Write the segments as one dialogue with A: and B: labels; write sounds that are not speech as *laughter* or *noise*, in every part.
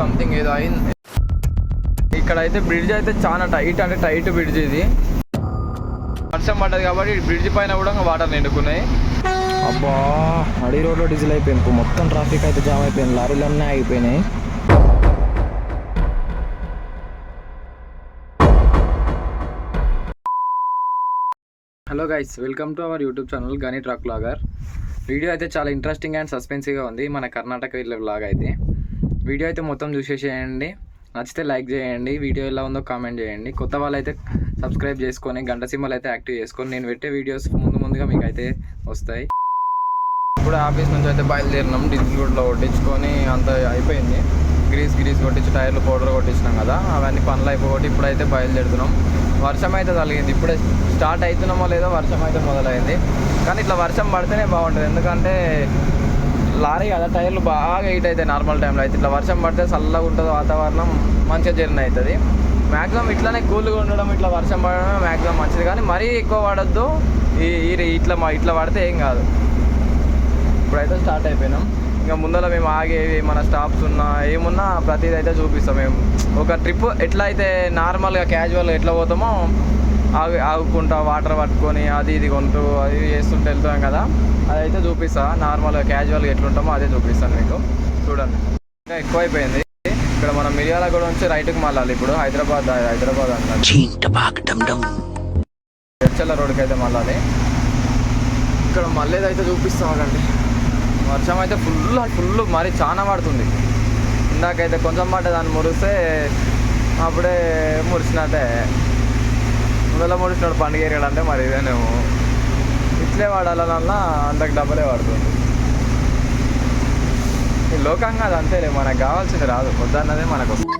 A: Something ఏదో అయింది. ఇక్కడ అయితే బ్రిడ్జ్ అయితే చాలా టైట్ అంటే టైట్ బ్రిడ్జ్ ఇది. వర్షం పడ్డది కాబట్టి బ్రిడ్జ్ పైన కూడా వాటర్ నిండుకున్నాయి.
B: అబ్బా అడి రోడ్లో డీజిల్ అయిపోయింది. మొత్తం ట్రాఫిక్ అయితే జామ్ అయిపోయింది. లారీలు అన్నీ ఆగిపోయినాయి.
A: Hello guys welcome to our YouTube channel గని ట్రక్ లాగర్ వీడియో అయితే చాలా ఇంట్రెస్టింగ్ అండ్ సస్పెన్సివ్గా ఉంది. మన కర్ణాటక వెళ్ళే వ్లాగ్ అయితే. వీడియో అయితే మొత్తం చూసేసేయండి. నచ్చితే లైక్ చేయండి. వీడియో ఎలా ఉందో కామెంట్ చేయండి. కొత్త వాళ్ళు అయితే సబ్స్క్రైబ్ చేసుకొని గంట సింబల్ అయితే యాక్టివ్ చేసుకొని నేను పెట్టే వీడియోస్ ముందు ముందుగా మీకు అయితే వస్తాయి. ఇప్పుడు ఆఫీస్ నుంచి అయితే బయలుదేరినాం. డీజిల్ గుడ్లో కొట్టించుకొని అంత అయిపోయింది. గ్రీస్ గ్రీస్ కొట్టించి టైర్లు పౌడర్ కొట్టించినాం కదా. అవన్నీ పనులు అయిపోగొట్టి ఇప్పుడైతే బయలుదేరుతున్నాం. వర్షం అయితే తగిలింది. ఇప్పుడే స్టార్ట్ అవుతున్నామో లేదో వర్షం అయితే మొదలైంది. కానీ ఇట్లా వర్షం పడితేనే బాగుంటుంది. ఎందుకంటే లారీ కదా టైర్లు బాగా హీట్ అవుతాయి నార్మల్ టైంలో. అయితే ఇట్లా వర్షం పడితే చల్లగా ఉంటుంది వాతావరణం మంచిగా జర్నీ అవుతుంది. మ్యాక్సిమం ఇట్లానే కూల్గా ఉండడం ఇట్లా వర్షం పడడమే మ్యాక్సిమం మంచిది. కానీ మరీ ఎక్కువ పడద్దు ఈ ఇట్లా మా ఇట్లా పడితే ఏం కాదు. ఇప్పుడైతే స్టార్ట్ అయిపోయినాం. ఇంకా ముందర మేము ఆగేవి మన స్టాప్స్ ఉన్నా ఏమున్నా ప్రతిదీ అయితే చూపిస్తాం మేము. ఒక ట్రిప్ ఎట్లా అయితే నార్మల్గా క్యాజువల్గా ఎట్లా పోతామో ఆగి ఆగుకుంటా వాటర్ పట్టుకొని అది ఇది కొంటూ అది చేస్తుంటే వెళ్తాం కదా. అదైతే చూపిస్తా. నార్మల్గా క్యాజువల్గా ఎట్లుంటామో అదే చూపిస్తాను మీకు. చూడండి. ఇంకా ఎక్కువ అయిపోయింది ఇక్కడ మనం మిర్యాలగూడ నుంచి రైట్కి మళ్ళాలి ఇప్పుడు. హైదరాబాద్ హైదరాబాద్ అన్నారు. చర్చల రోడ్కి అయితే మళ్ళాలి. ఇక్కడ మళ్ళీ అయితే చూపిస్తాం అదండి వర్షం అయితే ఫుల్ ఫుల్ మరి చాలా పడుతుంది. ఇందాకైతే కొంచెం పడ్డ దాన్ని మురిస్తే అప్పుడే మురిసినట్టే. ముందర మురిసినాడు పండుగ ఏరియాడు అంటే మరి ఇదేనేమో. ఇట్లే వాడాలన్నా అంతకు డబ్బలే పడుతుంది ఈ లోకంగా అది అంతేలే మనకు కావాల్సింది రాదు పొద్దున్నదే మనకు వస్తుంది.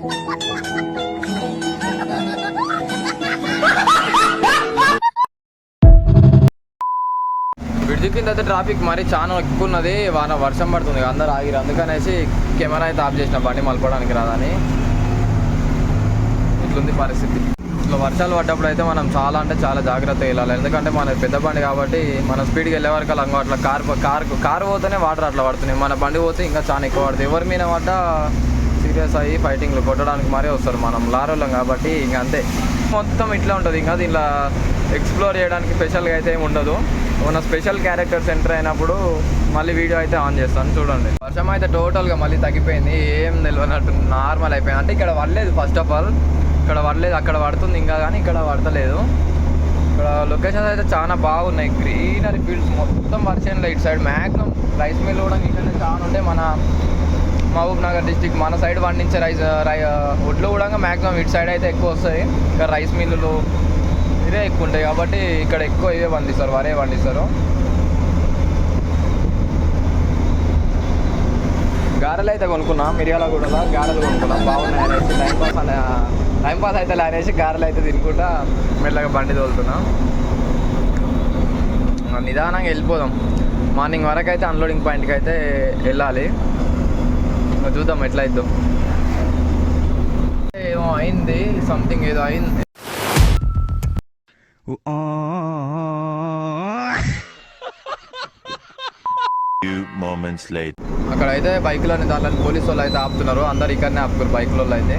A: బ్రిడ్జ్ కింద అయితే ట్రాఫిక్ మరి చాలా ఎక్కువ ఉన్నది వాన వర్షం పడుతుంది అందరు ఆగిరు అందుకనేసి కెమెరా అయితే ఆఫ్ చేసిన బండి మలపడానికి రాదని. ఇట్లుంది పరిస్థితి. ఇట్లా వర్షాలు పడ్డప్పుడు అయితే మనం చాలా అంటే చాలా జాగ్రత్తగా వెళ్ళాలి. ఎందుకంటే మన పెద్ద బండి కాబట్టి మన స్పీడ్కి వెళ్ళే వరకు అలా అట్లా కార్ కార్ కార్ పోతేనే వాటర్ అట్లా పడుతున్నాయి. మన బండి పోతే ఇంకా చాలా ఎక్కువ పడుతుంది. ఎవరి మీద పడ్డ సీరియస్ అయ్యి ఫైటింగ్లు కొట్టడానికి మరీ వస్తారు మనం. లారోళ్ళం కాబట్టి ఇంకా అంతే. మొత్తం ఇట్లా ఉంటుంది. ఇంకా దీనిలో ఎక్స్ప్లోర్ చేయడానికి స్పెషల్గా అయితే ఏమి ఉండదు. మన స్పెషల్ క్యారెక్టర్స్ ఎంటర్ అయినప్పుడు మళ్ళీ వీడియో అయితే ఆన్ చేస్తాను. చూడండి. వర్షం అయితే టోటల్గా మళ్ళీ తగ్గిపోయింది. ఏం నిలవనట్టు నార్మల్ అయిపోయింది. అంటే ఇక్కడ పడలేదు ఫస్ట్ ఆఫ్ ఆల్ ఇక్కడ పడలేదు అక్కడ పడుతుంది ఇంకా కానీ ఇక్కడ పడతలేదు. ఇక్కడ లొకేషన్స్ అయితే చాలా బాగున్నాయి. గ్రీనరీ ఫీల్డ్స్ మొత్తం వర్షంలో ఇటు సైడ్ మ్యాక్సిమం రైస్ మిల్ కూడా ఇక్కడ చాలా ఉంటాయి మన మహబూబ్ నగర్ డిస్టిక్ మన సైడ్ పండించే రైస్ రై uh, uh, ఒడ్లు కూడా మ్యాక్సిమం ఇటు సైడ్ అయితే ఎక్కువ వస్తాయి. ఇక్కడ రైస్ మిల్లులు ఇవే ఎక్కువ ఉంటాయి కాబట్టి ఇక్కడ ఎక్కువ ఇవే పండిస్తారు వరే పండిస్తారు. గారెలు అయితే కొనుక్కున్నాం మిరియాల కూడా గారెలు కొనుక్కున్నాం. బాగున్నాయి. టైం పాస్ అనే టైం పాస్ అయితే అనేసి గారెలు అయితే తినుకుంటా మెల్లగా బండి తోలుతున్నాం. నిదానంగా వెళ్ళిపోదాం. మార్నింగ్ వరకు అయితే అన్లోడింగ్ పాయింట్కి అయితే వెళ్ళాలి. ఇంకా చూద్దాం ఎట్లా అయిద్దో ఏమో అయింది సంథింగ్ ఏదో అయింది. అక్కడ అయితే బైకులని దాంట్లో పోలీసు వాళ్ళు అయితే ఆపుతున్నారు. అందరు ఇక్కడనే ఆపుతారు బైకుల వాళ్ళు అయితే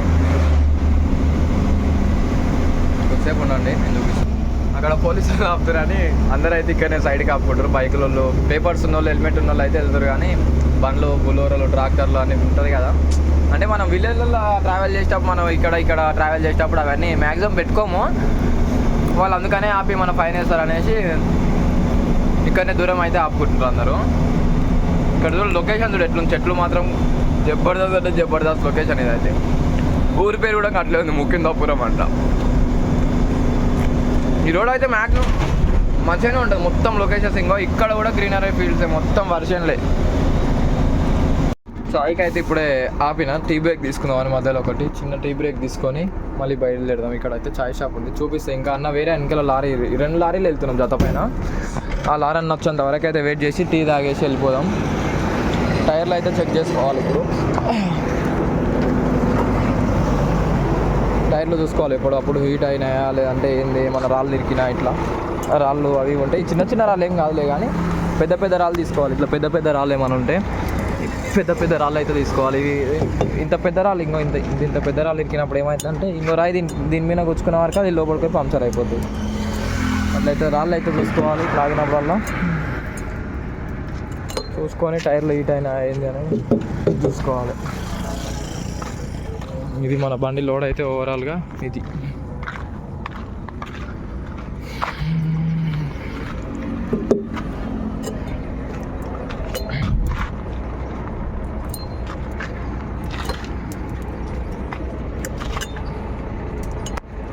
A: కొద్దిసేపు ఉండండి నేను చూపిస్తాను అక్కడ పోలీసు వాళ్ళు ఆపుతారని అందరూ అయితే ఇక్కడనే సైడ్కి ఆపుకుంటారు. బైకుల వాళ్ళు పేపర్స్ ఉన్న వాళ్ళు హెల్మెట్ ఉన్న వాళ్ళు అయితే వెళ్తారు కానీ బండ్లు బులోరలు ట్రాక్టర్లు అన్నీ ఉంటుంది కదా. అంటే మనం విలేజ్లలో ట్రావెల్ చేసేటప్పుడు మనం ఇక్కడ ఇక్కడ ట్రావెల్ చేసేటప్పుడు అవన్నీ మ్యాక్సిమం పెట్టుకోము. వాళ్ళు అందుకనే ఆపి మన ఫైన్ వేస్తారు అనేసి ఇక్కడనే దూరం అయితే ఆపుకుంటున్నారు అందరూ. ఇక్కడ చూడండి లొకేషన్ చూడు ఎట్లుంది. చెట్లు మాత్రం జబర్దస్త్ అంటే జబర్దస్త్ లొకేషన్ ఇదైతే. ఊరి పేరు కూడా అట్లే ఉంది ముఖ్యందాపురం అంట. ఈ రోడ్ అయితే మ్యాక్సిమం మంచిగానే ఉంటుంది. మొత్తం లొకేషన్స్ ఇంకో ఇక్కడ కూడా గ్రీనరీ ఫీల్డ్స్ మొత్తం వర్షన్లే. సాయికి అయితే ఇప్పుడే ఆపిన. టీ బ్రేక్ తీసుకుందాం అని మధ్యలో ఒకటి. చిన్న టీ బ్రేక్ తీసుకొని మళ్ళీ బయలుదేరదాం. ఇక్కడ అయితే చాయ్ షాప్ ఉంది. చూపిస్తే ఇంకా అన్న వేరే వెనకాల లారీ రెండు లారీలు వెళ్తున్నాం జత పైన. ఆ లారీ అన్న వచ్చేంత వరకు అయితే వెయిట్ చేసి టీ తాగేసి వెళ్ళిపోదాం. టైర్లు అయితే చెక్ చేసుకోవాలి ఇప్పుడు. టైర్లు చూసుకోవాలి ఎప్పుడప్పుడు హీట్ అయినాయా లేదంటే ఏంది మన రాళ్ళు ఇరికినా ఇట్లా? రాళ్ళు అవి ఉంటాయి చిన్న చిన్న రాళ్ళు ఏం కాదులే కానీ పెద్ద పెద్ద రాళ్ళు తీసుకోవాలి. ఇట్లా పెద్ద పెద్ద రాళ్ళు ఏమైనా ఉంటే పెద్ద పెద్ద రాళ్ళు అయితే తీసుకోవాలి. ఇవి ఇంత పెద్ద రాళ్ళు ఇంకో ఇంత ఇంత ఇంత పెద్ద రాళ్ళు ఇరికినప్పుడు ఏమవుతుందంటే ఇంకో రాయి దీని దీని మీద కూర్చుకున్న వరకు అది లోపలికి పోయి పంక్చర్ అయిపోతుంది అట్లయితే రాళ్ళు అయితే చూసుకోవాలి తాగినప్పుడల్లా చూసుకొని టైర్లు హీట్ అయినా ఏంది అని చూసుకోవాలి. ఇది మన బండి లోడ్ అయితే ఓవరాల్గా ఇది.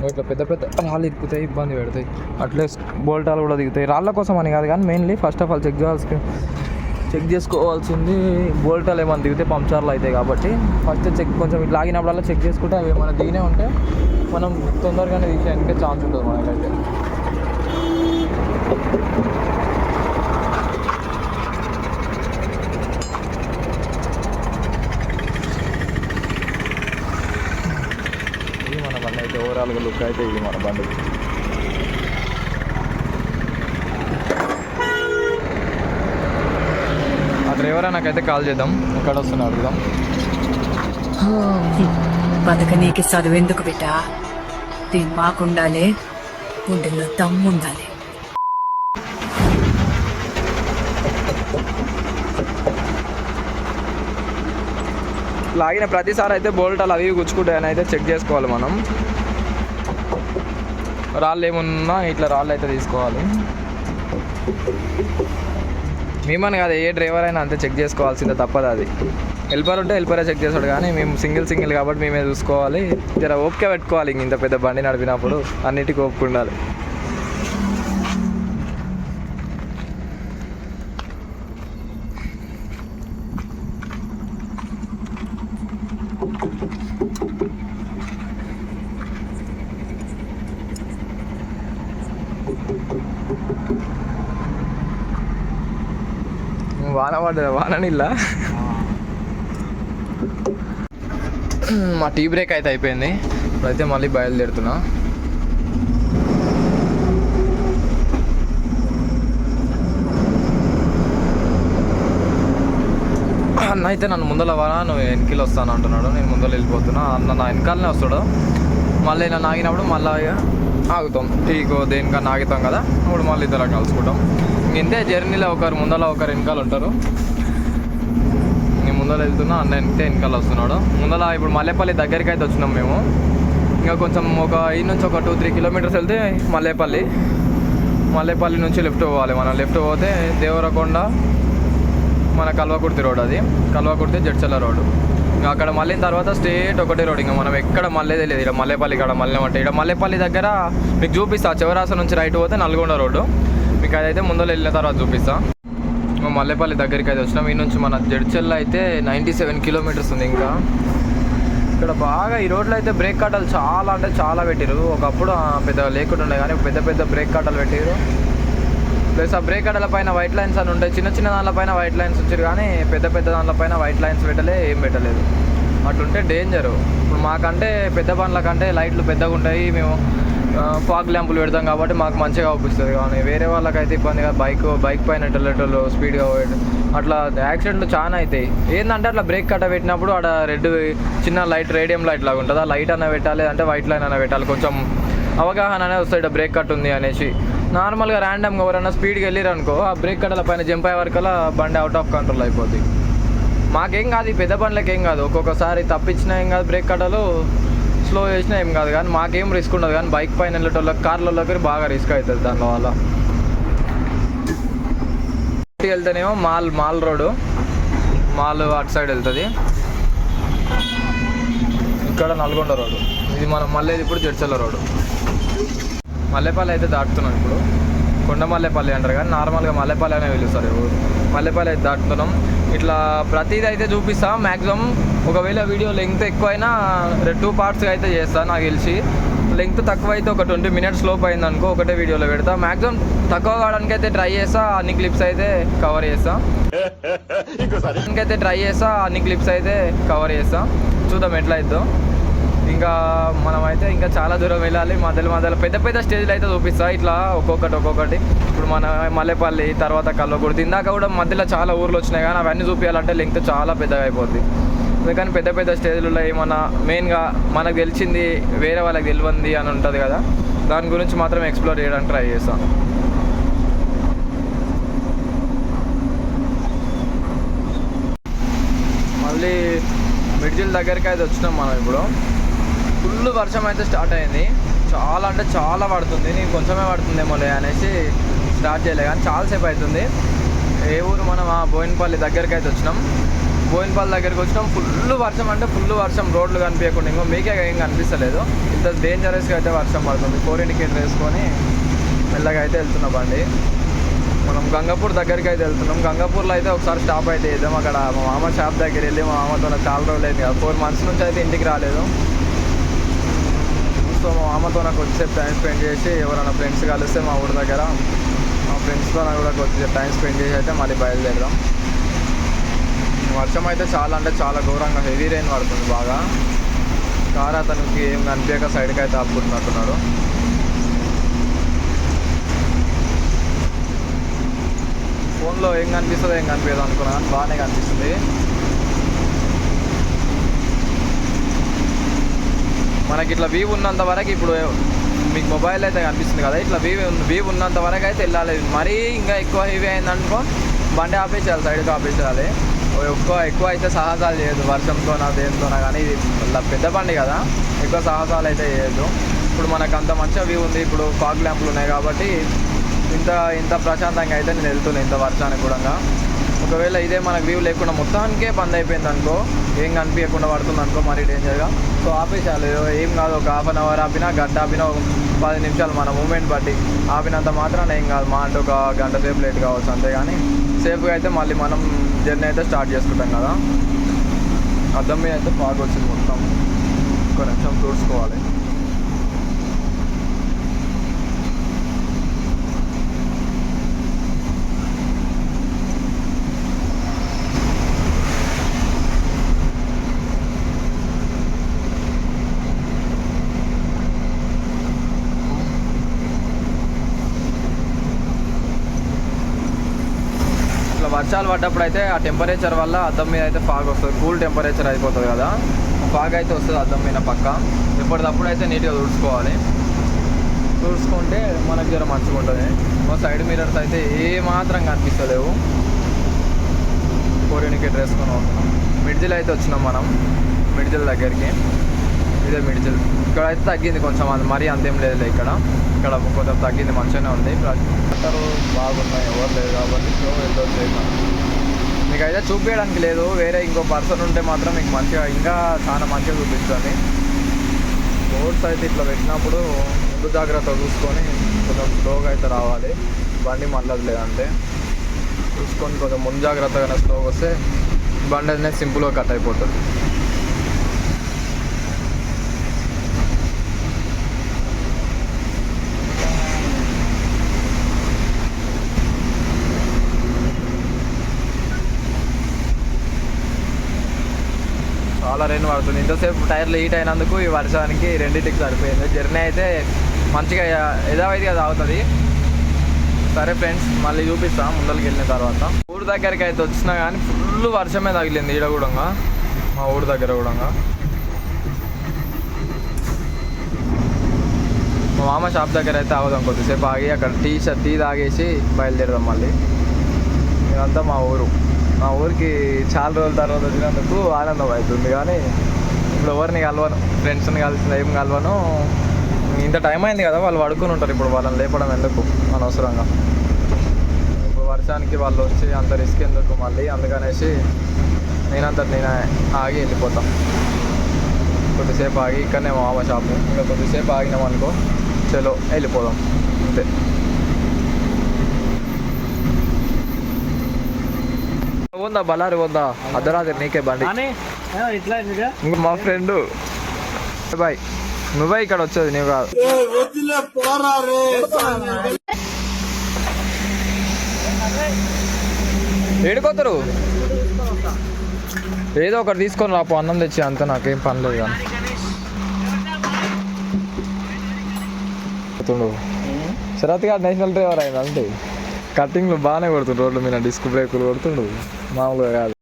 A: ఇట్లా పెద్ద పెద్ద రాళ్ళు ఇరుకుతాయి ఇబ్బంది పెడతాయి. అట్లే బోల్టాలు కూడా దిగుతాయి. రాళ్ళ కోసం అని కాదు కానీ mainly first of all check చేయాల్సి చెక్ చేసుకోవాల్సింది. బోల్టాలు ఏమైనా దిగితే పంచర్లు అవుతాయి కాబట్టి. ఫస్ట్ చెక్ కొంచెం ఇట్లా ఆగినప్పుడల్లా చెక్ చేసుకుంటే అవి ఏమైనా దిగినే ఉంటే మనం తొందరగానే తీసేయడానికి ఛాన్స్ ఉంటుంది మనకైతే. ఇది మన బండి అయితే ఓవరాల్గా లుక్ అయితే ఇది మన బండి. ఆ డ్రైవర్ నాకైతే కాల్ చేద్దాం. ఎక్కడ వస్తున్నా అడుగుదాం.
C: బతకనీకి చదువు ఎందుకు బిడ్డ? దీని మాకుండాలి గుండెల్లో దమ్ముండాలి
A: లాగిన ప్రతిసారి అయితే బోల్టాలు అవి గుచ్చుకుంటాయని అయితే చెక్ చేసుకోవాలి మనం. రాళ్ళు ఏమున్నా ఇట్లా రాళ్ళు అయితే తీసుకోవాలి. మేమని కాదు ఏ డ్రైవర్ అయినా అంతే చెక్ చేసుకోవాల్సిందే తప్పదు అది. హెల్పర్ ఉంటే హెల్పరే చెక్ చేస్తాడు కానీ మేము సింగిల్ సింగిల్ కాబట్టి మేమే చూసుకోవాలి. జర ఓపిక పెట్టుకోవాలి ఇంక ఇంత పెద్ద బండి నడిపినప్పుడు. అన్నిటికీ ఓపుకుండాలి ఉండాలి వాన పడ్డది వాన నీళ్ళ మా టీ బ్రేక్ అయితే అయిపోయింది. ఇప్పుడైతే మళ్ళీ బయలుదేరుతున్నా. అన్న అయితే నన్ను ముందల వారా నువ్వు వెనకలు వస్తాను అంటున్నాడు. నేను ముందర వెళ్ళిపోతున్నా. అన్న నా వెనకాలనే వస్తాడు. మళ్ళీ నన్ను ఆగినప్పుడు మళ్ళీ ఆగుతాం. టీకో దేనికన్నా ఆగుతాం కదా. ఇప్పుడు మళ్ళీ ఇద్దరు కలుసుకుంటాం. ఇంతే జర్నీలో ఒకరు ముందర ఒకరు వెనకాల ఉంటారు. నేను ముందర వెళ్తున్నా అన్న ఇంతే వెనకాల వస్తున్నాడు. ముందర ఇప్పుడు మల్లేపల్లి దగ్గరికి అయితే వచ్చినాం మేము. ఇంకా కొంచెం ఒక ఈ నుంచి ఒక టూ త్రీ కిలోమీటర్స్ వెళ్తే మల్లేపల్లి. మల్లేపల్లి నుంచి లెఫ్ట్ పోవాలి మనం. లెఫ్ట్ పోతే దేవరకొండ మన కల్వకుర్తి రోడ్ అది. కల్వకుర్తి జడ్చల్ల రోడ్. ఇంకా అక్కడ మళ్ళీ తర్వాత స్ట్రేట్ ఒకటే రోడ్. ఇంకా మనం ఎక్కడ మళ్ళీ తెలియదు. ఇక్కడ మల్లేపల్లి ఇక్కడ మళ్ళీ అంటే. ఇక్కడ మల్లేపల్లి దగ్గర మీకు చూపిస్తా. చివరాస నుంచి రైట్ పోతే నల్గొండ రోడ్డు. మీకు అదైతే ముందర వెళ్ళిన తర్వాత చూపిస్తా. మల్లెపల్లి దగ్గరికి అయితే వచ్చినాం. ఈ నుంచి మన జడ్చెల్ల అయితే నైంటీ సెవెన్ కిలోమీటర్స్ ఉంది ఇంకా. ఇక్కడ బాగా ఈ రోడ్లో అయితే బ్రేక్ కట్టాలు చాలా అంటే చాలా పెట్టారు ఒకప్పుడు పెద్ద లేకుండా ఉండే కానీ పెద్ద పెద్ద బ్రేక్ కట్టాలు పెట్టారు ప్లస్ ఆ బ్రేక్ కట్టల పైన వైట్ లైన్స్ అని ఉంటాయి. చిన్న చిన్న దానిల పైన వైట్ లైన్స్ వచ్చారు కానీ పెద్ద పెద్ద దానిపైన వైట్ లైన్స్ పెట్టలే ఏం పెట్టలేదు. అటుంటే డేంజరు ఇప్పుడు మాకంటే పెద్ద బండ్ల కంటే లైట్లు పెద్దగా ఉంటాయి మేము ఫాగ్ ల్యాంపులు పెడతాం కాబట్టి మాకు మంచిగా అవుపిస్తుంది కానీ వేరే వాళ్ళకైతే ఇబ్బందిగా బైక్ బైక్ పైన వెళ్ళేటోళ్ళు స్పీడ్గా పోయడం అట్లా యాక్సిడెంట్లు చాలా అవుతాయి ఏంటంటే అట్లా బ్రేక్ కట్ట పెట్టినప్పుడు ఆడ రెడ్ చిన్న లైట్ రేడియం లైట్ లాగా ఉంటుంది. ఆ లైట్ అన్న పెట్టాలి అంటే వైట్ లైన్ అన్న పెట్టాలి. కొంచెం అవగాహన అనేది వస్తాయి బ్రేక్ కట్ ఉంది అనేసి. నార్మల్గా ర్యాండమ్గా ఎవరైనా స్పీడ్కి వెళ్ళారనుకో ఆ బ్రేక్ కట్టల పైన జంప్ అయ్యే వరకల్లా బండి అవుట్ ఆఫ్ కంట్రోల్ అయిపోద్ది. మాకేం కాదు ఈ పెద్ద బండ్లకి ఏం కాదు. ఒక్కొక్కసారి తప్పించినా ఏం కాదు బ్రేక్ కట్టలు స్లో చేసినా ఏం కాదు కానీ మాకేం రిస్క్ ఉండదు కానీ బైక్ పైన వెళ్ళేటోళ్ళకి కార్లలోకి బాగా రిస్క్ అవుతుంది దానివల్ల ఇటు వెళ్తేనేమో మాల్ మాల్ రోడ్డు మాల్ అటు సైడ్ వెళ్తుంది. ఇక్కడ నల్గొండ రోడ్డు ఇది మనం మళ్ళీ ఇప్పుడు జడ్చల్ల రోడ్డు మల్లెపల్లి అయితే దాటుతున్నాం ఇప్పుడు. కొండ మల్లెపల్లి అంటారు కానీ నార్మల్గా మల్లెపల్లి అనే పిలుస్తారు ఈ ఊరు మల్లెపల్లి అయితే దాటుతున్నాం. ఇట్లా ప్రతిదీ అయితే చూపిస్తా. మ్యాక్సిమం ఒకవేళ వీడియో లెంగ్త్ ఎక్కువైనా టూ పార్ట్స్గా అయితే చేస్తాను నాకు తెలిసి. లెంగ్త్ తక్కువ అయితే ఒక ట్వంటీ మినిట్స్ లోపు అయింది అనుకో ఒకటే వీడియోలో పెడతా. మ్యాక్సిమం తక్కువ కావడానికి అయితే ట్రై చేస్తా అన్ని క్లిప్స్ అయితే కవర్ చేస్తా. *laughs* అయితే ట్రై చేస్తా అన్ని క్లిప్స్ అయితే కవర్ చేస్తా. చూద్దాం ఎట్లా అవుతుందో ఇంకా మనమైతే ఇంకా చాలా దూరం వెళ్ళాలి. మధ్యలో మధ్యలో పెద్ద పెద్ద స్టేజ్లు అయితే చూపిస్తా. ఇట్లా ఒక్కొక్కటి ఒక్కొక్కటి. ఇప్పుడు మన మల్లెపల్లి తర్వాత కల్వకుర్తి. ఇందాక కూడా మధ్యలో చాలా ఊర్లు వచ్చినాయి కానీ అవన్నీ చూపించాలంటే లెంగ్త్ చాలా పెద్దగా అయిపోద్ది. అందుకని పెద్ద పెద్ద స్టేజ్లలో ఏమన్నా మెయిన్గా మనకు తెలిసింది వేరే వాళ్ళకి తెలియంది అని ఉంటుంది కదా. దాని గురించి మాత్రం ఎక్స్ప్లోర్ చేయడానికి ట్రై చేస్తాం. మళ్ళీ మిడ్జిల్ దగ్గరికి అయితే వచ్చినాం మనం ఇప్పుడు. ఫుల్ వర్షం అయితే స్టార్ట్ అయింది. చాలా అంటే చాలా పడుతుంది. నేను కొంచెమే పడుతుందేమోలే అనేసి స్టార్ట్ చేయలే కానీ చాలాసేపు అవుతుంది ఏ ఊరు మనం? ఆ బోయినపల్లి దగ్గరికి అయితే వచ్చినాం. బోయినపల్లి దగ్గరికి వచ్చినాం. ఫుల్ వర్షం అంటే ఫుల్ వర్షం రోడ్లు కనిపించకుండా ఇంకో మీకే ఏం కనిపిస్తలేదు. ఇంత డేంజరస్గా అయితే వర్షం పడుతుంది. ఫోర్ ఇండికేటర్ వేసుకొని మెల్లగా అయితే వెళ్తున్నా బండి. మనం గంగాపూర్ దగ్గరికి అయితే వెళ్తున్నాం. గంగాపూర్లో అయితే ఒకసారి స్టాప్ అయితే చేద్దాం. అక్కడ మా మామ షాప్ దగ్గర వెళ్ళి మా మామతో చాలా రోజులు అయింది కదా. ఫోర్ మంత్స్ నుంచి అయితే ఇంటికి రాలేదు. సో మా మామతో నాకు వచ్చే టైం స్పెండ్ చేసి ఎవరైనా ఫ్రెండ్స్ కలిస్తే మా ఊరి దగ్గర మా ఫ్రెండ్స్తో నాకు కూడా వచ్చే టైం స్పెండ్ చేసి అయితే మళ్ళీ బయలుదేరాం. వర్షం అయితే చాలా అంటే చాలా ఘోరంగా హెవీ రెయిన్ పడుతుంది బాగా. కార్ అతనికి ఏం కనిపించక సైడ్కి అయితే ఆపుకుంటున్నట్టున్నాడు ఫోన్లో ఏం కనిపిస్తుందో ఏం కనిపించదు అనుకున్నాను బాగానే కనిపిస్తుంది. మనకి ఇట్లా వ్యూ ఉన్నంత వరకు ఇప్పుడు మీకు మొబైల్ అయితే కనిపిస్తుంది కదా. ఇట్లా వ్యూ వ్యూ ఉన్నంత వరకు అయితే వెళ్ళాలి. మరీ ఇంకా ఎక్కువ హెవీ అయిందనుకో బండి ఆపేసేయాలి సైడ్కి ఆపేసేయాలి ఎక్కువ ఎక్కువ అయితే సాహసాలు చేయదు వర్షంతోనా దేనితోనా కానీ ఇది పెద్ద బండి కదా. ఎక్కువ సాహసాలు అయితే చేయొద్దు. ఇప్పుడు మనకు అంత మంచిగా వ్యూ ఉంది. ఇప్పుడు ఫాగ్ ల్యాంపులు ఉన్నాయి కాబట్టి ఇంత ఇంత ప్రశాంతంగా అయితే నేను వెళ్తున్నాను ఇంత వర్షానికి కూడా. ఒకవేళ ఇదే మనకు వ్యూ లేకుండా మొత్తానికే బంద్ అయిపోయింది అనుకో ఏం కనిపించకుండా పడుతుంది అనుకో మరి డేంజర్గా సో ఆపేసాలి ఏం కాదు ఒక హాఫ్ అన్ అవర్ ఆపినా గంట ఆపినా ఒక పది నిమిషాలు మన మూమెంట్ బట్టి ఆపినంత మాత్రాన ఏం కాదు. మా అంటే ఒక గంట సేపు లేట్ కావచ్చు అంతేగాని సేఫ్గా అయితే మళ్ళీ మనం జర్నీ అయితే స్టార్ట్ చేసుకుంటాం కదా. అద్దం మీద అయితే ఫాగ్ వచ్చింది మొత్తం. ఒక నిమిషం చూసుకోవాలి వర్షాలు పడ్డప్పుడు అయితే ఆ టెంపరేచర్ వల్ల అద్దం మీద అయితే ఫాగ్ వస్తుంది. కూల్ టెంపరేచర్ అయిపోతుంది కదా. ఫాగ్ అయితే వస్తుంది అద్దం మీద పక్క. ఎప్పటికప్పుడు అయితే నీట్గా తుడుచుకోవాలి. తుడుచుకుంటే మనకు జ్వరం మంచిగా ఉంటుంది మా సైడ్ మిరర్స్ అయితే ఏమాత్రం కనిపిస్తలేవు. ఫోర్ ఇండికేటర్ వేసుకొని వస్తున్నాం. మిడ్జిల్ అయితే వచ్చినాం మనం. మిడ్జిల్ దగ్గరికి. ఇదే మిడ్జిల్. ఇక్కడ అయితే తగ్గింది కొంచెం. అది మరీ అంతేం లేదులే ఇక్కడ. ఇక్కడ కొంచెం తగ్గింది మంచిగానే ఉంది. అందరూ బాగున్నాయి ఎవరు లేదు కాబట్టి సో వెళ్ళొచ్చు మీకు అయితే చూపించడానికి లేదు. వేరే ఇంకో పర్సన్ ఉంటే మాత్రం మీకు మంచిగా ఇంకా చాలా మంచిగా చూపిస్తుంది. బోర్డ్స్ అయితే ఇట్లా పెట్టినప్పుడు ముందు జాగ్రత్త చూసుకొని కొంచెం స్లోగా అయితే రావాలి. బండి మళ్ళది లేదంటే చూసుకొని కొంచెం ముందు జాగ్రత్తగా స్లోగా వస్తే బండి అనేది సింపుల్గా కట్ అయిపోతుంది. చాలా రెయిన్ పడుతుంది. ఇంతసేపు టైర్లు హీట్ అయినందుకు ఈ వర్షానికి రెండింటికి సరిపోయింది. జర్నీ అయితే మంచిగా యథావిధిగా తాగుతుంది. సరే ఫ్రెండ్స్ మళ్ళీ చూపిస్తాం ముందరికి వెళ్ళిన తర్వాత. ఊరు దగ్గరికి అయితే వచ్చినా కానీ ఫుల్ వర్షమే తగిలింది ఈడ కూడా. మా ఊరు దగ్గర కూడా. మా మామ షాప్ దగ్గర అయితే ఆగుదాం కొద్దిసేపు ఆగి అక్కడ టీ షర్ట్ టీ తాగేసి బయలుదేరదాం మళ్ళీ. ఇదంతా మా ఊరు. మా ఊరికి చాలా రోజుల తర్వాత వచ్చినందుకు ఆనందం అవుతుంది. కానీ ఇప్పుడు ఎవరిని కలవను ఫ్రెండ్స్ని కలిసి ఏం కలవను. ఇంత టైం అయింది కదా వాళ్ళు పడుకుని ఉంటారు ఇప్పుడు వాళ్ళని లేపడం ఎందుకు అనవసరంగా? ఇప్పుడు వర్షానికి వాళ్ళు వచ్చి అంత రిస్క్ ఎందుకు మళ్ళీ? అందుకనేసి నేనంత నేను ఆగి వెళ్ళిపోతాం. కొద్దిసేపు ఆగి ఇక్కడనే మా మామ ఇంకా కొద్దిసేపు ఆగినాం అనుకో చలో వెళ్ళిపోదాం. అంతే. ఉందా బలారి ఉందా? అర్ధరాత్రి నీకే బండి. మా ఫ్రెండ్. బాయ్ నువ్వే ఇక్కడ వచ్చేది నువ్వు కాదు. ఏడుకోతారు ఏదో ఒకటి తీసుకొని రాపో అన్నం తెచ్చి అంత నాకేం పని లేదు కానీ. శరత్ గారు నేషనల్ డ్రైవర్ ఆయన అంటే కట్టింగ్లు బాగానే కొడుతుండు రోడ్ల మీద డిస్క్ బ్రేకులు కొడుతుండు. మామూలుగా కాదు.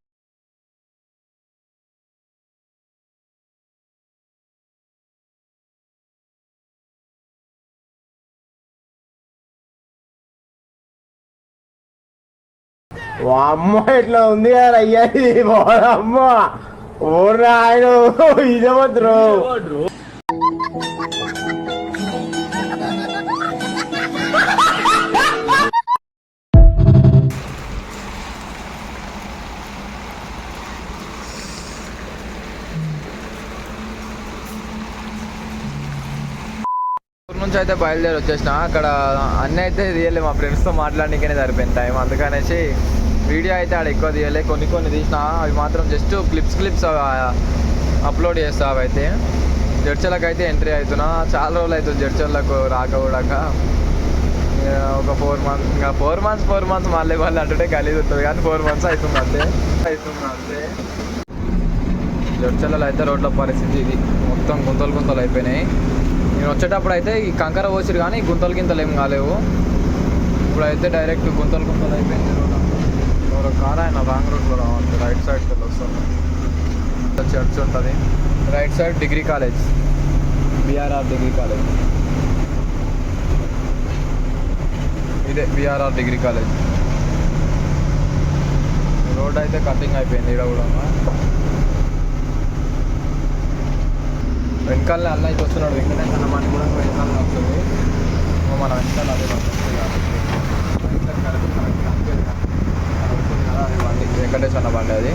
D: అమ్మ ఇట్లా ఉంది కదా అయ్యా ఇది అమ్మ ఊరు ఆయన ఇదే
A: నుంచి అయితే బయలుదేరి వచ్చేసిన. అక్కడ అన్నీ అయితే తీయలే మా ఫ్రెండ్స్తో మాట్లాడడానికనే సరిపోయింది టైం అందుకనేసి వీడియో అయితే ఆడ ఎక్కువ తీయలే. కొన్ని కొన్ని తీసిన అవి మాత్రం జస్ట్ క్లిప్స్ క్లిప్స్ అప్లోడ్ చేస్తా అవి అయితే జడ్చలకు అయితే ఎంట్రీ అవుతున్నా చాలా రోజులు అవుతుంది జడ్చర్లకు రాక కూడాక. ఒక ఫోర్ మంత్స్ ఇంకా ఫోర్ మంత్స్ ఫోర్ మంత్స్ మళ్ళీ మళ్ళీ అంటుంటే గలీజ్ ఉంటుంది. కానీ ఫోర్ మంత్స్ అవుతుంది అంతే. అవుతుంది అంతే. జడ్చర్లలో అయితే రోడ్ల పరిస్థితి ఇది. మొత్తం గుంతలు గుంతలు అయిపోయినాయి. నేను వచ్చేటప్పుడు అయితే ఈ కంకర పోసిరు కానీ గుంతలు గింతలు ఏం కాలేవు. ఇప్పుడైతే డైరెక్ట్ గుంతలు గుంతలు అయిపోయింది రోడ్ ఎవరో కార్ ఆయన రాంగ్ రోడ్లో రావాలి రైట్ సైడ్ వస్తుంది చర్చ్ ఉంటుంది. Right side degree college BRR degree college ఇదే బీఆర్ఆర్ డిగ్రీ కాలేజ్ రోడ్ అయితే కటింగ్ అయిపోయింది ఇక్కడ కూడా. వెనకాలనే అన్న అయితే వస్తున్నాడు వెంకటేష్ అన్న మాట కూడా వెనకాలనే వస్తుంది. ఇంకో మన వెనకాల అదే బండి వెంకటేష్ అన్న బండి అది.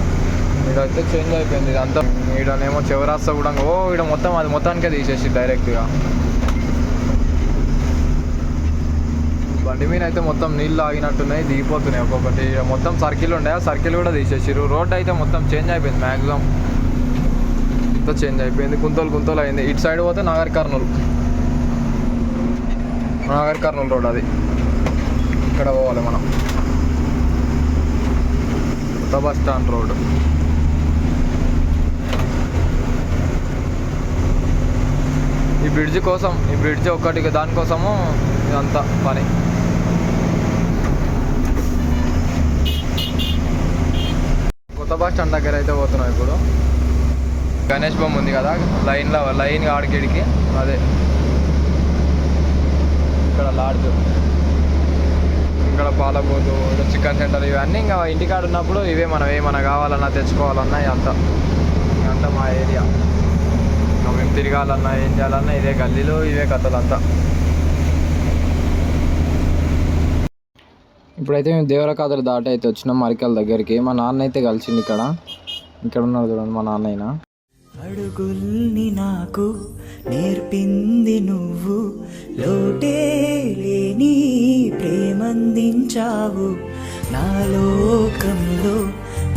A: ఇదైతే చేంజ్ అయిపోయింది ఇదంతా. ఈడనేమో చివరాస్తా కూడా ఓ ఈడ మొత్తం అది మొత్తానికే తీసేసి డైరెక్ట్గా బండి మీద అయితే మొత్తం నీళ్ళు ఆగినట్టున్నాయి దిగిపోతున్నాయి ఒక్కొక్కటి. మొత్తం సర్కిల్ ఉండే ఆ సర్కిల్ కూడా తీసేసారు రోడ్ అయితే మొత్తం చేంజ్ అయిపోయింది మ్యాక్సిమం అంతా చేంజ్ అయిపోయింది. గుంతలు గుంతలు అయింది. ఇటు సైడ్ పోతే నాగర్ కర్నూలు. నాగర్ కర్నూలు రోడ్ అది. ఇక్కడ పోవాలి మనం. కొత్త బస్ స్టాండ్ రోడ్. ఈ బ్రిడ్జ్ కోసం ఈ బ్రిడ్జ్ ఒక్కటి దానికోసము ఇదంతా పని. కొత్త బస్ స్టాండ్ దగ్గర అయితే పోతున్నాం ఇప్పుడు. గణేష్ బొమ్మ ఉంది కదా లైన్లో లైన్ ఆడికిడికి అదే. ఇక్కడ లాడ్జ్. ఇక్కడ పాలబోతు చికెన్ సెంటర్ ఇవన్నీ ఇంకా ఇంటికాడ ఉన్నప్పుడు ఇవే మనం ఏమైనా కావాలన్నా తెచ్చుకోవాలన్నా ఇదంతా ఇదంతా మా ఏరియా. మేము తిరగాలన్నా ఏం చేయాలన్నా ఇదే గల్లీలు ఇవే కథలంతా. ఇప్పుడైతే మేము దేవరకాదలు దాటి అయితే వచ్చినాం మరికల్ దగ్గరికి. మా నాన్న అయితే కలిసింది ఇక్కడ. ఇక్కడ ఉన్నారు చూడండి మా నాన్నైనా.
E: అడుగుల్ని నాకు నేర్పింది నువ్వు. లోటే లేని ప్రేమందించావు. నా లోకంలో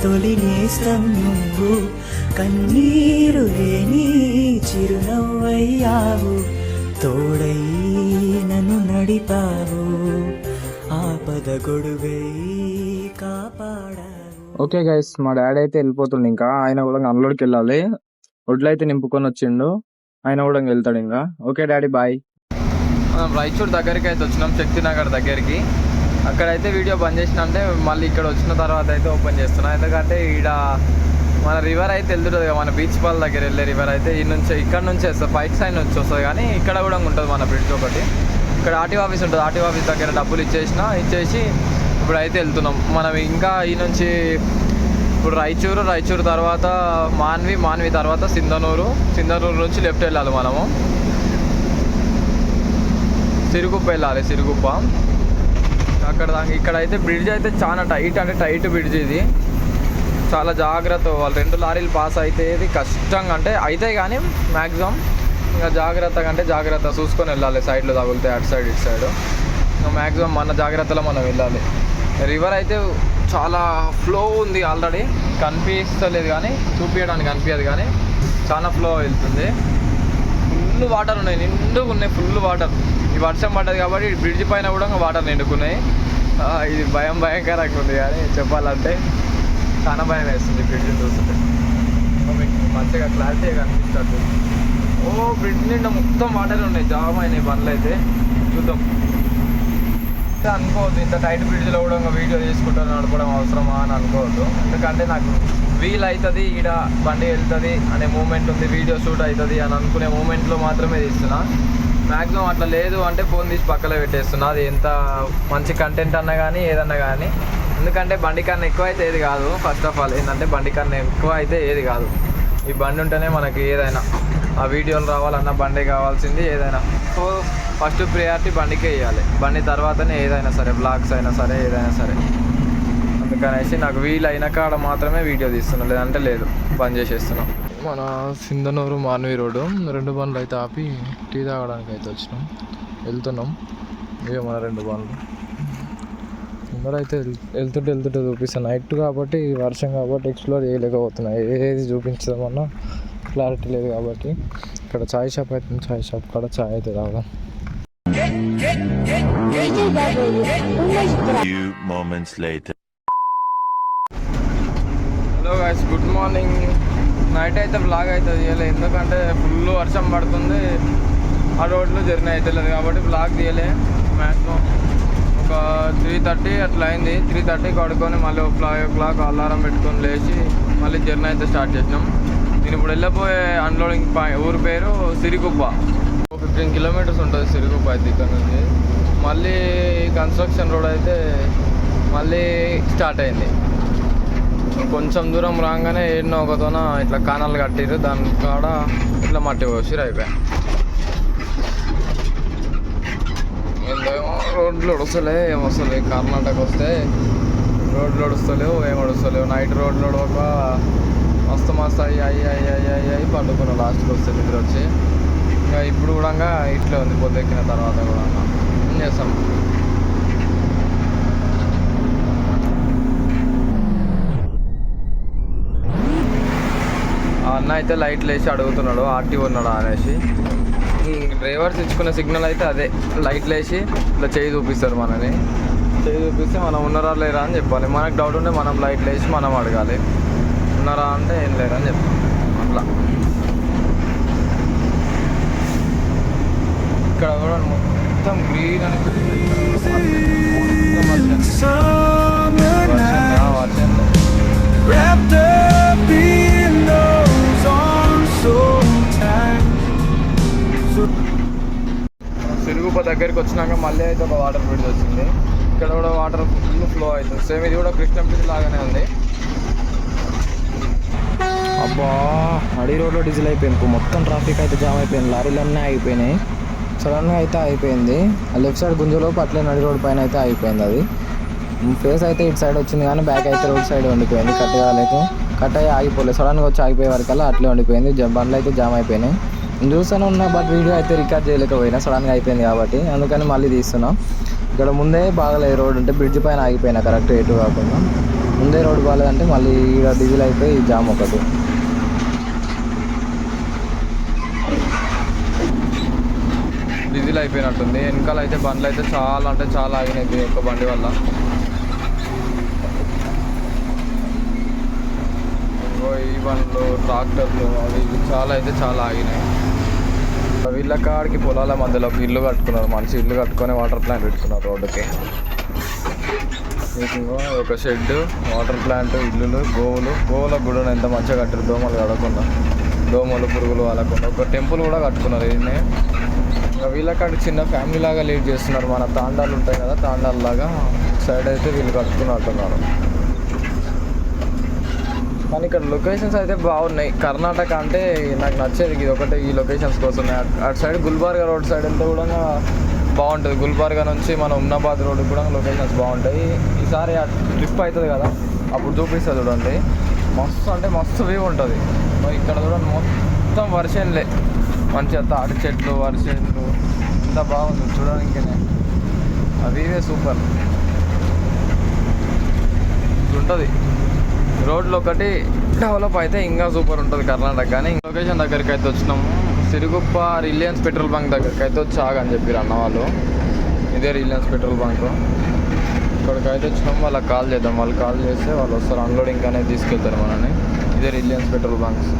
E: తొలి నేస్తం నువ్వు. కన్నీరు లేని చిరునవ్వయ్యావు. తోడై నన్ను నడిపావు. ఆపద గొడుగై కాపాడావు.
A: ఓకే గైస్ మా డాడీ అయితే వెళ్ళిపోతుంది ఇంకా. ఆయన కూడా అన్లోడ్కి వెళ్ళాలి. వడ్లు అయితే నింపుకొని వచ్చిండు. ఆయన కూడా వెళ్తాడు ఇంకా. Okay daddy bye. మనం రాయచూర్ దగ్గరికి అయితే వచ్చినాం శక్తినగర్ దగ్గరికి. అక్కడైతే వీడియో బంద్ చేసిన అంటే మళ్ళీ ఇక్కడ వచ్చిన తర్వాత అయితే ఓపెన్ చేస్తున్నాం. ఎందుకంటే ఈడ మన రివర్ అయితే వెళ్తుంటుంది కదా మన బీచ్ పాల్ దగ్గర వెళ్ళే రివర్ అయితే. ఈ నుంచి ఇక్కడ నుంచి వస్తుంది పైక్ సైడ్ నుంచి వస్తుంది కానీ ఇక్కడ కూడా ఉంటుంది మన బ్రిడ్జ్ ఒకటి. ఇక్కడ ఆర్టీ ఆఫీస్ ఉంటుంది ఆర్టీ ఆఫీస్ దగ్గర డబ్బులు ఇచ్చేసిన ఇచ్చేసి ఇప్పుడు అయితే వెళ్తున్నాం. మనం ఇంకా ఈ నుంచి ఇప్పుడు రాయచూరు రాయచూరు తర్వాత మాన్వి మాన్వి తర్వాత సింధనూరు. సింధనూరు నుంచి లెఫ్ట్ వెళ్ళాలి మనము. సిరుగుప్ప వెళ్ళాలి సిరుగుప్ప. అక్కడ ఇక్కడ అయితే బ్రిడ్జ్ అయితే చాలా టైట్ అంటే టైట్ బ్రిడ్జ్ ఇది. చాలా జాగ్రత్త వాళ్ళు. రెండు లారీలు పాస్ అయితే ఇది కష్టంగా అంటే అవుతాయి కానీ మ్యాక్సిమం ఇంకా జాగ్రత్తగా అంటే జాగ్రత్త చూసుకొని వెళ్ళాలి. సైడ్లో తగులుతాయి అటు సైడ్ ఇటు సైడ్ ఇంకా మ్యాక్సిమం మన జాగ్రత్తలో మనం వెళ్ళాలి. రివర్ అయితే చాలా ఫ్లో ఉంది ఆల్రెడీ కనిపిస్తలేదు కానీ చూపించడానికి కనిపించదు కానీ చాలా ఫ్లో వెళ్తుంది. ఫుల్ వాటర్ ఉన్నాయి నిండుగా ఉన్నాయి ఫుల్ వాటర్ ఈ వర్షం పడ్డది కాబట్టి బ్రిడ్జ్ పైన కూడా వాటర్ నిండుకున్నాయి. ఇది భయం భయంకరంగా ఉంది కానీ చెప్పాలంటే చాలా భయం వేస్తుంది బ్రిడ్జ్ చూస్తుంటే. మీకు మంచిగా క్లారిటీగా కనిపిస్తుంది. ఓ బ్రిడ్జ్ నిండా మొత్తం వాటర్ ఉన్నాయి. జామ్ అయినాయి బండ్లు అయితే చూద్దాం. అయితే అనుకోవద్దు. ఇంత టైట్ బ్రిడ్జ్లో కూడా ఒక వీడియో తీసుకుంటూ నడపడం అవసరమా అని అనుకోవద్దు. ఎందుకంటే నాకు వీల్ అవుతుంది ఈడ బండి వెళ్తుంది అనే మూమెంట్ ఉంది వీడియో షూట్ అవుతుంది అని అనుకునే మూమెంట్లో మాత్రమే తీస్తున్నా. మ్యాక్సిమం అట్లా లేదు అంటే ఫోన్ తీసి పక్కలో పెట్టేస్తున్నా. అది ఎంత మంచి కంటెంట్ అన్నా కానీ ఏదన్నా కానీ ఎందుకంటే బండి కన్నా ఎక్కువ అయితే ఏది కాదు. ఫస్ట్ ఆఫ్ ఆల్ ఏంటంటే బండి కన్నా ఎక్కువ అయితే ఏది కాదు. ఈ బండి ఉంటేనే మనకి ఏదైనా ఆ వీడియోలు రావాలన్నా బండి కావాల్సింది ఏదైనా. సో ఫస్ట్ ప్రియారిటీ బండికే ఇవ్వాలి బండి తర్వాతనే ఏదైనా సరే బ్లాగ్స్ అయినా సరే ఏదైనా సరే. అందుకనేసి నాకు వీలు అయిన కాడ మాత్రమే వీడియో తీస్తున్నాం. లేదంటే లేదు బంద్ చేసేస్తున్నాం. మన సింధనూరు మాన్వి రోడ్డు రెండు బండ్లు అయితే ఆపి టీ తాగడానికి అయితే వచ్చినాం. వెళ్తున్నాం. ఇవే మన రెండు బండ్లు. ముందర అయితే వెళ్తుంటే వెళ్తుంటే చూపిస్తాను నైట్ కాబట్టి వర్షం కాబట్టి ఎక్స్ప్లోర్ చేయలేకపోతున్నా. ఏది చూపించదామన్నా క్లారిటీ లేదు కాబట్టి ఇక్కడ చాయ్ షాప్ అయితే చాయ్ షాప్ కాడ చాయ్ అయితే తాగదాం.
F: Few moments later.
A: Hello guys good morning night అయితే బ్లాగ్ అయితే తీయలే. ఎందుకంటే ఫుల్ వర్షం పడుతుంది. ఆ రోడ్లో జర్నీ అయితే లేదు కాబట్టి బ్లాగ్ తీయలే. మ్యాక్సిమం ఒక త్రీ థర్టీ అట్లా అయింది. త్రీ థర్టీ కడుక్కొని మళ్ళీ ఒక ఫైవ్ ఓ క్లాక్ అలారం పెట్టుకొని లేచి మళ్ళీ జర్నీ అయితే స్టార్ట్ చేసినాం నేను ఇప్పుడు వెళ్ళబోయే అన్లోడింగ్ పాయింట్ ఊరి పేరు సిరిగుప్ప ఫిఫ్టీన్ కిలోమీటర్స్ ఉంటుంది సిరిగుప్ప అయితే ఇక్కడ నుంచి. మళ్ళీ కన్స్ట్రక్షన్ రోడ్ అయితే మళ్ళీ స్టార్ట్ అయింది. కొంచెం దూరం రాగానే ఏడినో ఒకతోన ఇట్లా కానాలు కట్టిరు దాని కాడ ఇట్లా మట్టి పోసిరు అయిపోయా రోడ్లు వస్తలే ఏం వస్తలే కర్ణాటక వస్తే రోడ్లు వస్తలేవు ఏం వస్తలేవు నైట్ రోడ్లు ఒక మస్తు మస్తు అయ్యి అయ్యి అయ్యి అయ్యి అయ్యి అయ్యి పండుకున్నాం లాస్ట్కి వస్తే నిద్ర వచ్చి. ఇంకా ఇప్పుడు కూడా ఇట్లే ఉంది పొద్దెక్కిన తర్వాత కూడా ఏం చేస్తాం? అన్న అయితే లైట్లు వేసి అడుగుతున్నాడు ఆర్టీ ఉన్నాడా అనేసి. డ్రైవర్స్ ఇచ్చుకున్న సిగ్నల్ అయితే అదే. లైట్లు వేసి ఇట్లా చేయి చూపిస్తారు మనని. చేయి చూపిస్తే మనం ఉన్నారా లేరా అని చెప్పాలి. మనకు డౌట్ ఉంటే మనం లైట్లు వేసి మనం అడగాలి. ఉన్నారా అంటే ఏం లేదని అని అట్లా. ఇక్కడ కూడా మొత్తం గ్రీన్ అనిపిస్తుంది మొత్తం సిరుగుప దగ్గరికి వచ్చినాక మళ్ళీ అయితే ఒక వాటర్ బ్రిడ్జ్ వచ్చింది. ఇక్కడ కూడా వాటర్ ఫుల్ ఫ్లో అవుతుంది. సేమ్ ఇది కూడా కృష్ణ బ్రిడ్జ్ లాగానే ఉంది.
G: అబ్బా అడవి రోడ్లో డీజిల్ అయిపోయింది. మొత్తం ట్రాఫిక్ అయితే జామ్ అయిపోయింది. లారీలన్నీ ఆగిపోయినాయి. సడన్గా అయితే అయిపోయింది లెఫ్ట్ సైడ్ గుంజలోపు అట్లే నడి రోడ్ పైన అయితే అయిపోయింది అది. ఫేస్ అయితే ఇటు సైడ్ వచ్చింది కానీ బ్యాక్ అయితే రోడ్ సైడ్ ఉండిపోయింది. కట్ కాలేక కట్ అయ్యి ఆగిపోలేదు. సడన్గా వచ్చి ఆగిపోయే వరకల్లా అట్లే ఉండిపోయింది. బండ్లు అయితే జామ్ అయిపోయినాయి. చూస్తూనే ఉన్నా బట్ వీడియో అయితే రికార్డ్ చేయలేకపోయినా. సడన్గా అయిపోయింది కాబట్టి అందుకని మళ్ళీ తీస్తున్నాం. ఇక్కడ ముందే బాగలేదు రోడ్ ఉంటే బ్రిడ్జ్ పైన ఆగిపోయినా. కరెక్ట్ ఎటు కాకుండా. ముందే రోడ్ బాగాలేదంటే మళ్ళీ ఇక్కడ డీజిల్ అయిపోయి జామ్ ఒకటి
A: డీజిల్ అయిపోయినట్టుంది. వెనకాల అయితే బండ్లు అయితే చాలా అంటే చాలా ఆగినాయి ఈ ఒక్క బండి వల్ల. ఈ బండ్లు ట్రాక్టర్లు అవి ఇవి చాలా అయితే చాలా ఆగినాయి వీళ్ళ కాడికి పొలాల మధ్యలో ఒక ఇల్లు కట్టుకున్నారు. మనిషి ఇల్లు కట్టుకొని వాటర్ ప్లాంట్ పెట్టుకున్నారు రోడ్డుకి. ఒక షెడ్ వాటర్ ప్లాంట్ ఇల్లులు గోవులు. గోవుల గుడి ఎంత మంచిగా కట్టారు దోమలు కడకుండా దోమలు పురుగులు వాళ్ళకుండా ఒక టెంపుల్ కూడా కట్టుకున్నారు ఈయన్ని వీళ్ళ కాడ చిన్న ఫ్యామిలీ లాగా లీడ్ చేస్తున్నారు. మన తాండాలు ఉంటాయి కదా తాండాల లాగా సైడ్ అయితే వీళ్ళు కట్టుకున్నట్టున్నారు కానీ ఇక్కడ లొకేషన్స్ అయితే బాగున్నాయి. కర్ణాటక అంటే నాకు నచ్చేది ఇది ఒకటే ఈ లొకేషన్స్ కోసం. అటు- అటు సైడ్ గుల్బర్గా రోడ్ సైడ్ వెళ్తే కూడా బాగుంటుంది. గుల్బర్గా నుంచి మన ఉమ్నాబాద్ రోడ్ కూడా లొకేషన్స్ బాగుంటాయి. ఈసారి ట్రిప్ అవుతుంది కదా అప్పుడు చూపిస్తుంది చూడండి. మస్తు అంటే మస్తు వ్యూ ఉంటుంది. ఇక్కడ చూడండి మొత్తం వర్షంలే. మంచిగా తాటి చెట్లు వర్షన్లు ఎంత బాగుంది చూడడానికినే అవివే సూపర్. ఉంటుంది రోడ్లు ఒకటి డెవలప్ అయితే ఇంకా సూపర్ ఉంటుంది కర్ణాటక కానీ. లొకేషన్ దగ్గరికి అయితే వచ్చినాము. సిరుగుప్ప రిలయన్స్ పెట్రోల్ బంక్ దగ్గరికి అయితే వచ్చి ఆగని చెప్పారు అన్న వాళ్ళు. ఇదే రిలయన్స్ పెట్రోల్ బంక్. ఇక్కడికి అయితే వచ్చినాం వాళ్ళకి కాల్ చేద్దాం. వాళ్ళు కాల్ చేస్తే వాళ్ళు వస్తారు. అన్లోడింగ్ అనేది తీసుకెళ్తారు మనని ఇదే రిలయన్స్ పెట్రోల్ బంక్స్.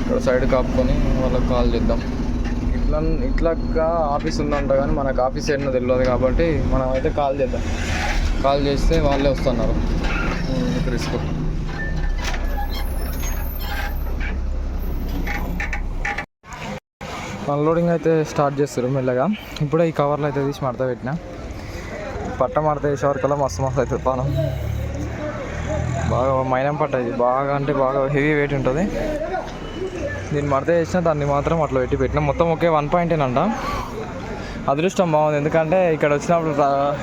A: ఇక్కడ సైడ్ కాపుకొని వాళ్ళకి కాల్ చేద్దాం. ఇట్లా ఇట్లా ఆఫీస్ ఉందంట కానీ మనకు ఆఫీస్ ఏంటో తెలియదు కాబట్టి మనం అయితే కాల్ చేద్దాం. కాల్ చేస్తే వాళ్ళే వస్తున్నారు. రిస్క్ అన్లోడింగ్ అయితే స్టార్ట్ చేస్తారు మెల్లగా. ఇప్పుడే ఈ కవర్లు అయితే తీసి మడత పెట్టిన. పట్ట మడత వేసే వరకల్లా మస్తు మస్తు అవుతుంది పానం. బాగా మైనం పట్ట ఇది. బాగా అంటే బాగా హెవీ వెయిట్ ఉంటుంది. దీన్ని మడత చేసిన దాన్ని మాత్రం అట్లా పెట్టి పెట్టిన. మొత్తం ఒకే వన్ పాయింట్ అంట అదృష్టం బాగుంది. ఎందుకంటే ఇక్కడ వచ్చినప్పుడు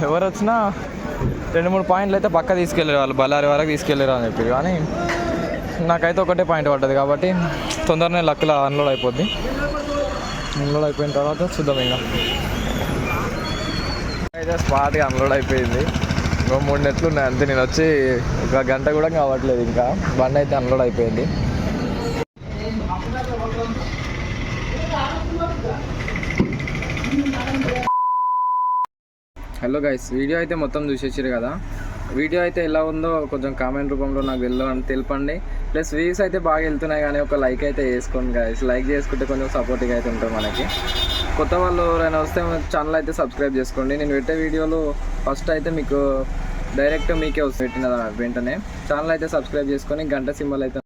A: ఎవరు వచ్చినా రెండు మూడు పాయింట్లు అయితే పక్క తీసుకెళ్ళారు వాళ్ళు. బళ్ళారి వరకు తీసుకెళ్ళారు అని చెప్పి. కానీ నాకైతే ఒకటే పాయింట్ పడ్డది కాబట్టి తొందరనే లక్లో అన్లోడ్ అయిపోద్ది. అన్లోడ్ అయిపోయిన తర్వాత చూద్దాం ఇంకా. అయితే స్మార్ట్గా అన్లోడ్ అయిపోయింది. ఇంకో మూడు నెట్లు ఉన్నాయి. అంతే. నేను వచ్చి ఒక గంట కూడా కావట్లేదు ఇంకా. బండి అయితే అన్లోడ్ అయిపోయింది.
G: హలో గైస్ వీడియో అయితే మొత్తం చూసేసారు కదా. వీడియో అయితే ఎలా ఉందో కొంచెం కామెంట్ రూపంలో నాకు వెళ్ళని తెలపండి. ప్లస్ వ్యూస్ అయితే బాగా వెళ్తున్నాయి కానీ ఒక లైక్ అయితే వేసుకోండి గైస్ లైక్ చేసుకుంటే కొంచెం సపోర్టింగ్ అయితే ఉంటుంది మనకి. కొత్త వాళ్ళు ఎవరైనా వస్తే ఛానల్ అయితే సబ్స్క్రైబ్ చేసుకోండి. నేను పెట్టే వీడియోలు ఫస్ట్ అయితే మీకు డైరెక్ట్ మీకే వస్తుంది పెట్టిన వెంటనే. ఛానల్ అయితే సబ్స్క్రైబ్ చేసుకొని గంట సింబల్ అయితే